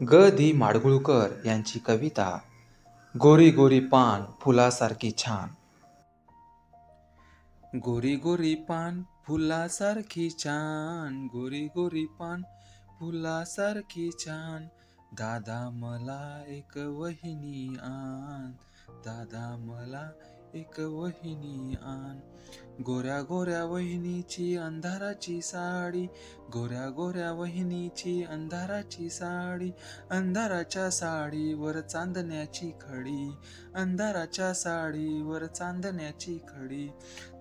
ग दी माडगुळकर यांची कविता गोरी गोरी पान फुलासारखी छान. गोरी गोरी पान फुलासारखी छान गोरी गोरी पान फुलासारखी छान. दादा मला एक वहिनी आण दादा मला एक वहिनी आण. गोऱ्या गोऱ्या वहिनीची अंधाराची साडी. गोऱ्या गोऱ्या वहिनीची अंधाराची साडी. अंधाराच्या साडीवर चांदण्याची खडी. अंधाराच्या साडीवर चांदण्याची खडी.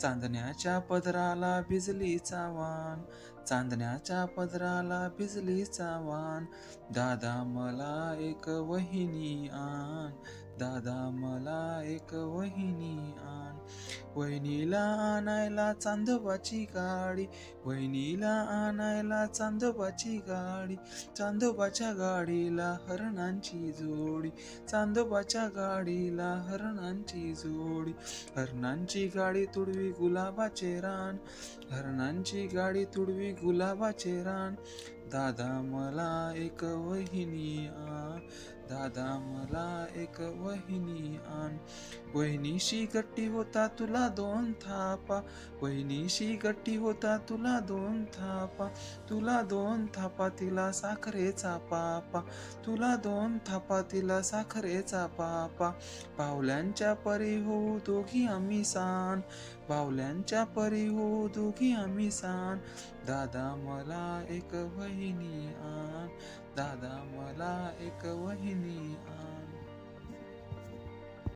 चांदण्याच्या पदराला भिजलीचा चावान चांदण्याच्या पदराला भिजलीचा चावान दादा मला एक वहिनी आण. दादा मला एक वहिनी आण. वहिनीला आणायला चांदोबाची गाडी. वहिनीला आणायला चांदोबाची गाडी. चांदोबाच्या गाडीला हरणांची जोडी. चांदोबाच्या गाडीला हरणांची जोडी. हरणांची गाडी तुडवी गुलाबाचे रान. हरणांची गाडी तुडवी गुलाबाचे रान. दादा मला एक वहिनी आण. दादा मला एक वहिनी आण. वहिनीशी गट्टी होता तुला दोन थापा. वहिनीशी गट्टी होता तुला दोन थापा. तुला दोन थापा तिला साखरेचा पापा. तुला दोन थापा तिला साखरेचा पापा. पावल्यांच्या परी होऊ दोघी आम्ही सान बावल्यांच्या परी होऊ दोघी आम्ही सान दादा मला एक वहिनी आण. दादा मला एक वहिनी